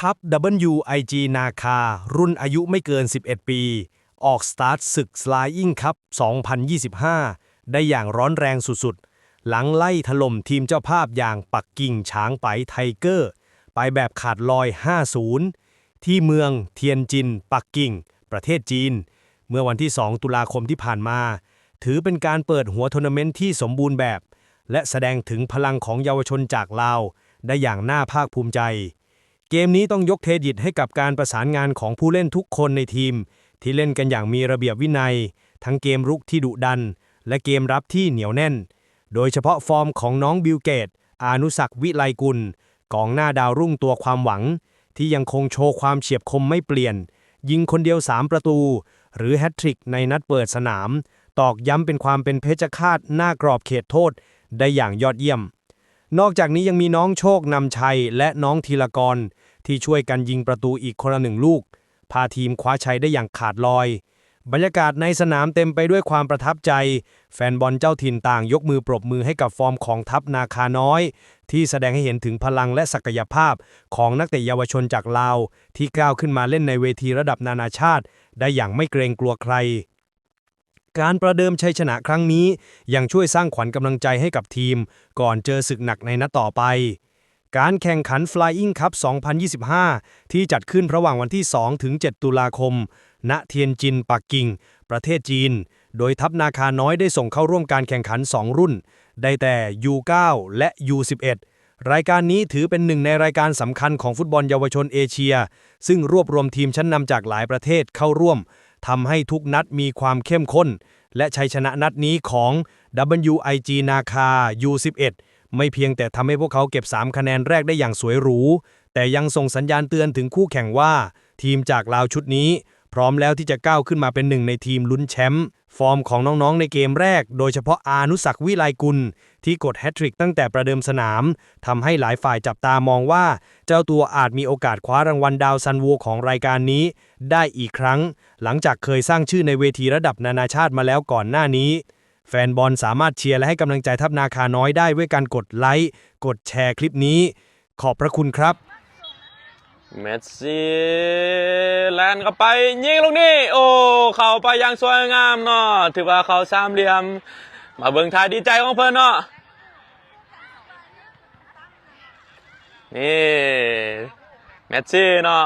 ทัพ WIG นาคา รุ่นอายุไม่เกิน 11 ปี ออกสตาร์ทศึก Flying Cup 2025 ได้อย่างร้อนแรงสุดๆ หลังไล่ถล่มทีมเจ้าภาพอย่างปักกิ่งช้างไปไทเกอร์ ไปแบบขาดลอย 5-0 ที่เมืองเทียนจิน ปักกิ่ง ประเทศจีน เมื่อวันที่ 2 ตุลาคมที่ผ่านมา ถือเป็นการเปิดหัวทัวร์นาเมนต์ที่สมบูรณ์แบบ และแสดงถึงพลังของเยาวชนจากลาวได้อย่างน่าภาคภูมิใจ เกมนี้ต้องยกเครดิตให้กับการประสานงานของผู้เล่นทุกคนในทีม ที่เล่นกันอย่างมีระเบียบวินัย ทั้งเกมรุกที่ดุดัน และเกมรับที่เหนียวแน่น โดยเฉพาะฟอร์มของน้องบิลเกต อานุศักวิไลกุล กองหน้าดาวรุ่งตัวความหวัง ที่ยังคงโชว์ความเฉียบคมไม่เปลี่ยน ยิงคนเดียว 3 ประตู หรือแฮตทริกในนัดเปิดสนาม ตอกย้ำเป็นความเป็นเพชฌฆาตหน้ากรอบเขตโทษ ได้อย่างยอดเยี่ยม นอกจากนี้ยังมีน้องโชคนำชัยและน้องธีรกร ที่ช่วยกันยิงประตูอีกคนละหนึ่งลูก พาทีมคว้าชัยได้อย่างขาดลอย บรรยากาศในสนามเต็มไปด้วยความประทับใจ แฟนบอลเจ้าถิ่นต่างยกมือปรบมือให้กับฟอร์มของทัพนาคาน้อย ที่แสดงให้เห็นถึงพลังและศักยภาพของนักเตะเยาวชนจากลาว ที่ก้าวขึ้นมาเล่นในเวทีระดับนานาชาติ ได้อย่างไม่เกรงกลัวใคร การประเดิมชัยชนะครั้งนี้ ยังช่วยสร้างขวัญกำลังใจให้กับทีม ก่อนเจอศึกหนักในนัดต่อไป การแข่งขัน Flying Cup 2025 ที่จัดขึ้นระหว่างวันที่ 2 ถึง 7 ตุลาคม ณ เทียนจิน ปักกิ่ง ประเทศจีน โดยทัพนาคาน้อยได้ส่งเข้าร่วมการแข่งขัน 2 รุ่น ได้แก่ U9 และ U11 รายการนี้ถือเป็นหนึ่งในรายการสำคัญของฟุตบอลเยาวชนเอเชีย ซึ่งรวบรวมทีมชั้นนำจากหลายประเทศเข้าร่วม ทำให้ทุกนัดมีความเข้มข้น และชัยชนะนัดนี้ของ WIG นาคา U11 ไม่เพียงแต่ทำให้พวกเขาเก็บ 3 คะแนนแรกได้อย่างสวยหรู แต่ยังส่งสัญญาณเตือนถึงคู่แข่งว่า ทีมจากลาวชุดนี้ พร้อมแล้วที่จะก้าวขึ้นมาเป็นหนึ่งในทีมลุ้นแชมป์ฟอร์มของน้องๆในเกมแรก โดยเฉพาะอานุสักวิไลกุล ที่กดแฮตทริกตั้งแต่ประเดิมสนามทำให้หลายฝ่ายจับตามองว่า เจ้าตัวอาจมีโอกาสคว้ารางวัลดาวซันโวของรายการนี้ ได้อีกครั้ง หลังจากเคยสร้างชื่อในเวทีระดับนานาชาติมาแล้วก่อนหน้านี้แฟนบอลสามารถเชียร์และให้กำลังใจทัพนาคาน้อยได้ด้วยการกดไลค์ กดแชร์คลิปนี้ ขอบพระคุณครับเมสซี่ แลนเข้าไปยิงลูกนี้โอ้เข้าไปอย่างสวยงามเนาะถือว่าเขาสามเหลี่ยม มาเบิ่งทายดีใจของเพื่อนเนาะนี่แมตซี่เนาะ